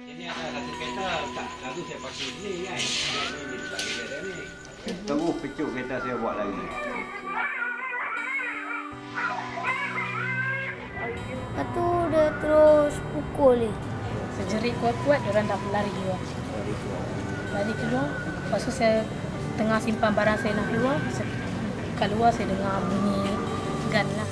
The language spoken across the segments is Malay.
Ini ada satu kereta tak lalu saya pakai ni kan. Ini tak kereta ni. Terus pecuk kereta saya buat lagi. Lepas tu dia terus pukul ni. Saya jerit kuat-kuat, orang dah lari keluar. Lari keluar, lepas tu saya tengah simpan barang saya nak keluar, saya kat luar saya dengar bunyi gun lah.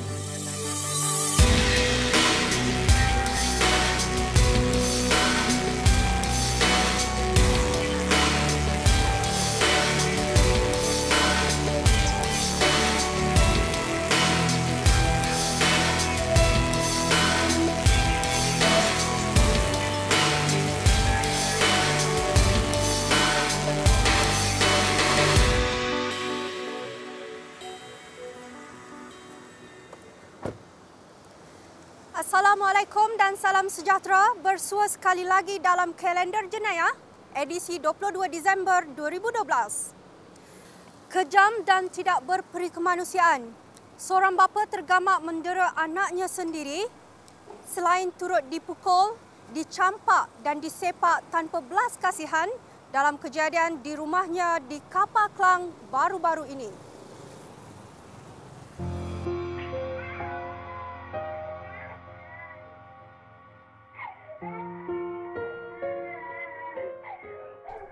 Assalamualaikum dan salam sejahtera. Bersua sekali lagi dalam kalender jenayah edisi 22 Disember 2012. Kejam dan tidak berperi kemanusiaan. Seorang bapa tergamak mendera anaknya sendiri selain turut dipukul, dicampak dan disepak tanpa belas kasihan dalam kejadian di rumahnya di Kapal Klang baru-baru ini.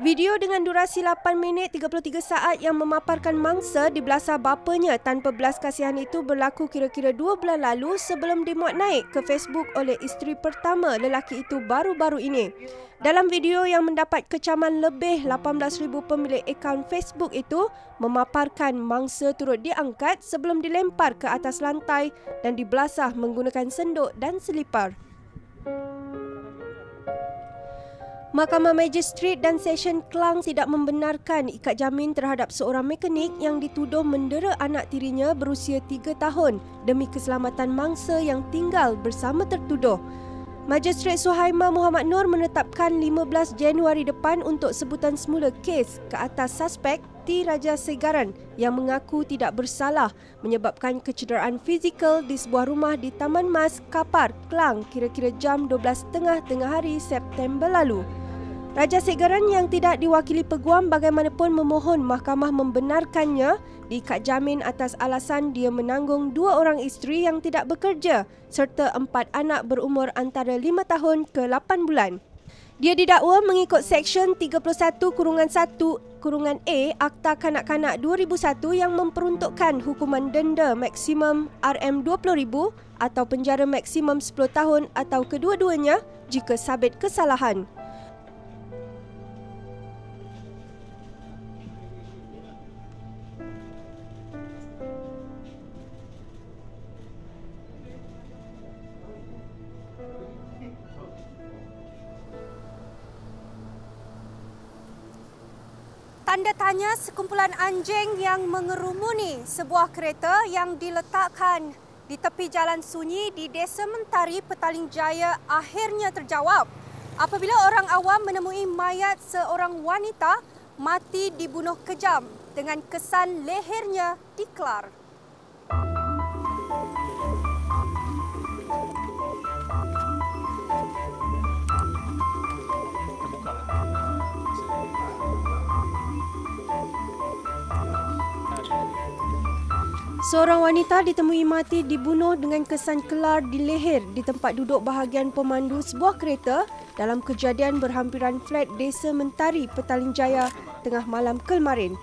Video dengan durasi 8 minit 33 saat yang memaparkan mangsa di belasah bapanya tanpa belas kasihan itu berlaku kira-kira dua bulan lalu sebelum dimuat naik ke Facebook oleh isteri pertama lelaki itu baru-baru ini. Dalam video yang mendapat kecaman lebih 18,000 pemilik akaun Facebook itu memaparkan mangsa turut diangkat sebelum dilempar ke atas lantai dan dibelasah menggunakan senduk dan selipar. Mahkamah Magistrate dan Session Kelang tidak membenarkan ikat jamin terhadap seorang mekanik yang dituduh mendera anak tirinya berusia 3 tahun demi keselamatan mangsa yang tinggal bersama tertuduh. Magistrate Suhaima Muhammad Nur menetapkan 15 Januari depan untuk sebutan semula kes ke atas suspek T. Raja Segaran yang mengaku tidak bersalah menyebabkan kecederaan fizikal di sebuah rumah di Taman Mas, Kapar, Kelang kira-kira jam 12.30 tengah hari September lalu. Raja Segaran yang tidak diwakili peguam bagaimanapun memohon mahkamah membenarkannya diikat jamin atas alasan dia menanggung dua orang isteri yang tidak bekerja serta empat anak berumur antara lima tahun ke lapan bulan. Dia didakwa mengikut Seksyen 31 kurungan 1 kurungan A Akta Kanak-Kanak 2001 yang memperuntukkan hukuman denda maksimum RM20,000 atau penjara maksimum 10 tahun atau kedua-duanya jika sabit kesalahan. Tanda tanya sekumpulan anjing yang mengerumuni sebuah kereta yang diletakkan di tepi jalan sunyi di Desa Mentari, Petaling Jaya akhirnya terjawab apabila orang awam menemui mayat seorang wanita mati dibunuh kejam dengan kesan lehernya dikelar. Seorang wanita ditemui mati dibunuh dengan kesan kelar di leher di tempat duduk bahagian pemandu sebuah kereta dalam kejadian berhampiran flat Desa Mentari, Petaling Jaya tengah malam kemarin.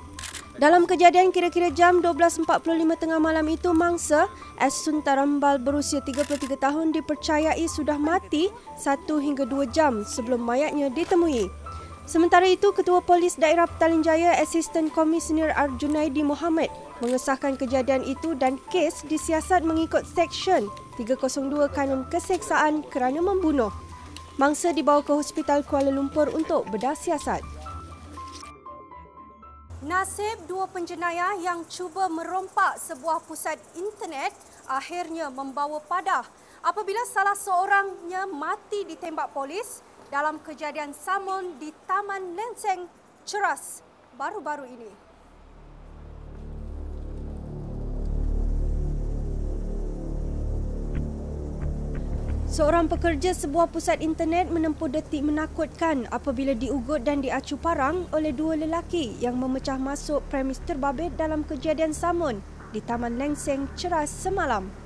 Dalam kejadian kira-kira jam 12.45 tengah malam itu mangsa Asun Tarambal berusia 33 tahun dipercayai sudah mati 1 hingga 2 jam sebelum mayatnya ditemui. Sementara itu, Ketua Polis Daerah Petaling Jaya Asisten Komisioner Arjunaidi Muhammad mengesahkan kejadian itu dan kes disiasat mengikut Seksyen 302 Kanun Keseksaan kerana membunuh. Mangsa dibawa ke Hospital Kuala Lumpur untuk bedah siasat. Nasib dua penjenayah yang cuba merompak sebuah pusat internet akhirnya membawa padah apabila salah seorangnya mati ditembak polis dalam kejadian samun di Taman Lenseng, Ceras baru-baru ini. Seorang pekerja sebuah pusat internet menempuh detik menakutkan apabila diugut dan diacu parang oleh dua lelaki yang memecah masuk premis terbabit dalam kejadian samun di Taman Lengseng Ceras semalam.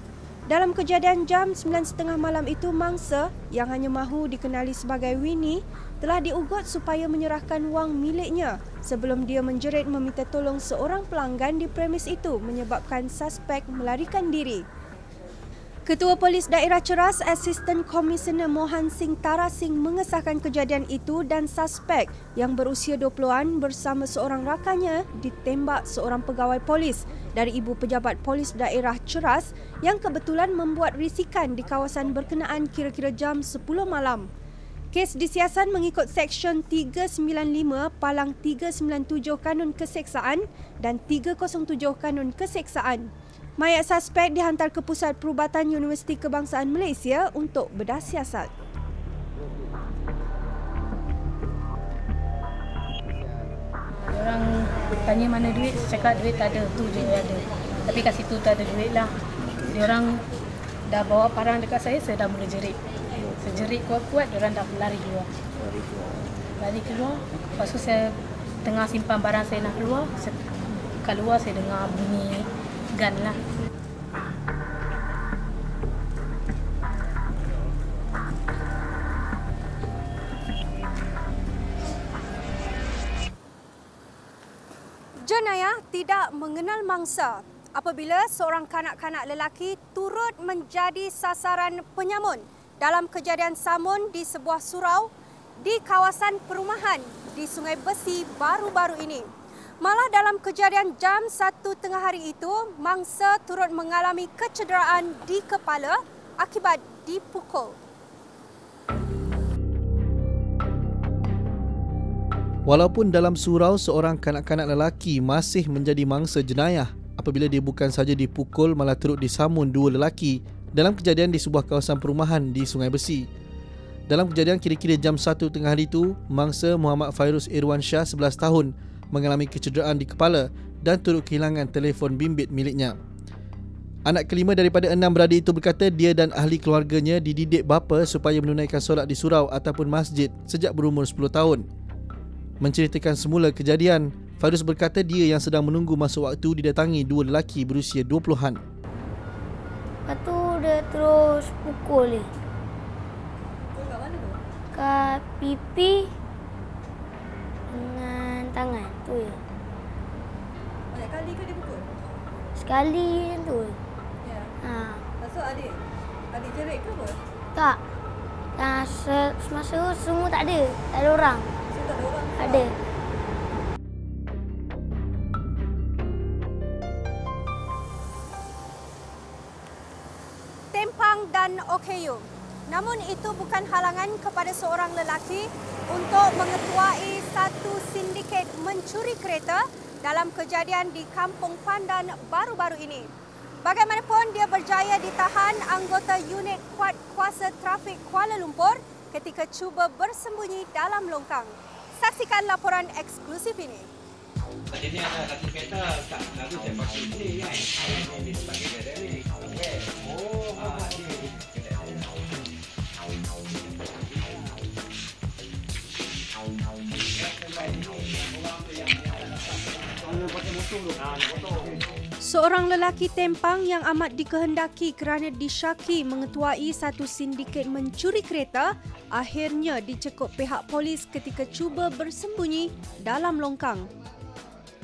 Dalam kejadian jam 9.30 malam itu, mangsa yang hanya mahu dikenali sebagai Winnie telah diugut supaya menyerahkan wang miliknya sebelum dia menjerit meminta tolong seorang pelanggan di premis itu menyebabkan suspek melarikan diri. Ketua Polis Daerah Ceras, Assistant Commissioner Mohan Singh Tara Singh mengesahkan kejadian itu dan suspek yang berusia 20-an bersama seorang rakannya ditembak seorang pegawai polis dari Ibu Pejabat Polis Daerah Ceras yang kebetulan membuat risikan di kawasan berkenaan kira-kira jam 10 malam. Kes disiasat mengikut Seksyen 395 Palang 397 Kanun Keseksaan dan 307 Kanun Keseksaan. Mayat suspek dihantar ke Pusat Perubatan Universiti Kebangsaan Malaysia untuk bedah siasat. Orang tanya mana duit, saya cakap duit tak ada, tu je ada. Tapi kat situ tak ada duit lah. Dia orang dah bawa parang dekat saya, saya dah mula jerit. Saya jerit kuat-kuat, dia orang dah lari keluar. Lari keluar, lepas tu saya tengah simpan barang saya nak keluar, saya, kat luar saya dengar bunyi gun lah. Jenayah tidak mengenal mangsa apabila seorang kanak-kanak lelaki turut menjadi sasaran penyamun dalam kejadian samun di sebuah surau di kawasan perumahan di Sungai Besi baru-baru ini. Malah dalam kejadian jam satu tengah hari itu, mangsa turut mengalami kecederaan di kepala akibat dipukul. Walaupun dalam surau seorang kanak-kanak lelaki masih menjadi mangsa jenayah apabila dia bukan saja dipukul malah turut disamun dua lelaki dalam kejadian di sebuah kawasan perumahan di Sungai Besi. Dalam kejadian kira-kira jam 1 tengah hari itu, mangsa Muhammad Fairuz Irwan Shah 11 tahun mengalami kecederaan di kepala dan turut kehilangan telefon bimbit miliknya. Anak kelima daripada enam beradik itu berkata dia dan ahli keluarganya dididik bapa supaya menunaikan solat di surau ataupun masjid sejak berumur 10 tahun. Menceritakan semula kejadian, Fairuz berkata dia yang sedang menunggu masa waktu didatangi dua lelaki berusia 20-an. Lepas tu dia terus pukul ni. Kat pipi Sekali je tu. Ya. Ha. Lepas tu adik? Adik jerit ke apa? Tak. Ha, se- semasa tu semua tak ada. Tak ada orang. So tak ada orang? Ada. Tempang dan OKU. Namun itu bukan halangan kepada seorang lelaki untuk mengetuai satu sindiket mencuri kereta dalam kejadian di Kampung Pandan baru-baru ini. Bagaimanapun dia berjaya ditahan anggota unit kuat kuasa trafik Kuala Lumpur ketika cuba bersembunyi dalam longkang. Saksikan laporan eksklusif ini. Tadi ni ada satu kereta tak lalu saya pakai ni kan. Ini sebagai kereta ni. Seorang lelaki tempang yang amat dikehendaki kerana disyaki mengetuai satu sindiket mencuri kereta akhirnya dicekup pihak polis ketika cuba bersembunyi dalam longkang.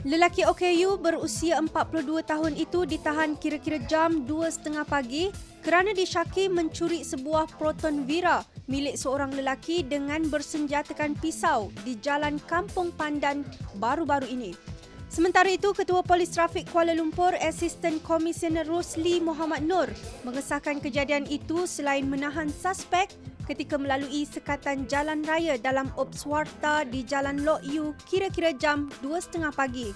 Lelaki OKU berusia 42 tahun itu ditahan kira-kira jam 2.30 pagi kerana disyaki mencuri sebuah Proton Vira milik seorang lelaki dengan bersenjatakan pisau di Jalan Kampung Pandan baru-baru ini. Sementara itu, Ketua Polis Trafik Kuala Lumpur, Assistant Commissioner Rosli Muhammad Nur mengesahkan kejadian itu selain menahan suspek ketika melalui sekatan jalan raya dalam Ops Warta di Jalan Lok Yu kira-kira jam 2.30 pagi.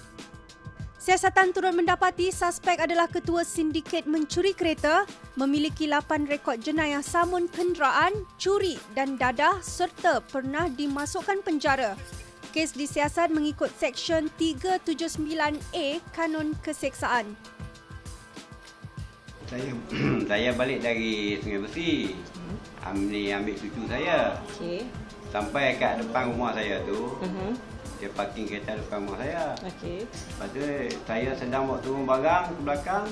Siasatan turut mendapati suspek adalah ketua sindiket mencuri kereta, memiliki 8 rekod jenayah samun kenderaan, curi dan dadah serta pernah dimasukkan penjara. Kes disiasat mengikut Seksyen 379A Kanun Keseksaan. Saya saya balik dari Sungai Besi. Ambil ambil cucu saya Okey. sampai kat depan rumah saya tu. Mhm. Dia parking kereta depan rumah saya. Okey. Lepas tu saya sedang bawa turun barang ke belakang.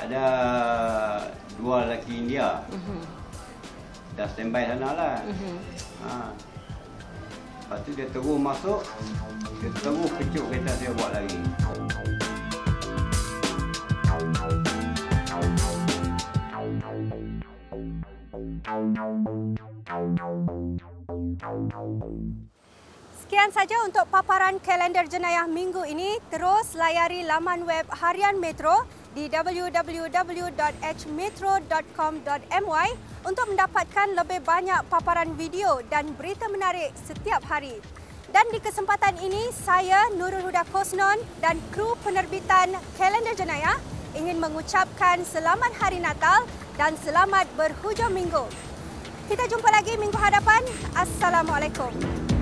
Ada dua lelaki India. Mhm. Dah standby sana lah. Mhm. Ha. Lepas tu dia terus masuk. Dia terus kecut kereta saya buat lagi. Sekian saja untuk paparan kalender jenayah minggu ini. Terus layari laman web Harian Metro di www.hmetro.com.my untuk mendapatkan lebih banyak paparan video dan berita menarik setiap hari. Dan di kesempatan ini, saya Nurul Huda Kosnon dan kru penerbitan kalender jenayah ingin mengucapkan selamat Hari Natal dan selamat berhujung minggu. Kita jumpa lagi minggu hadapan. Assalamualaikum.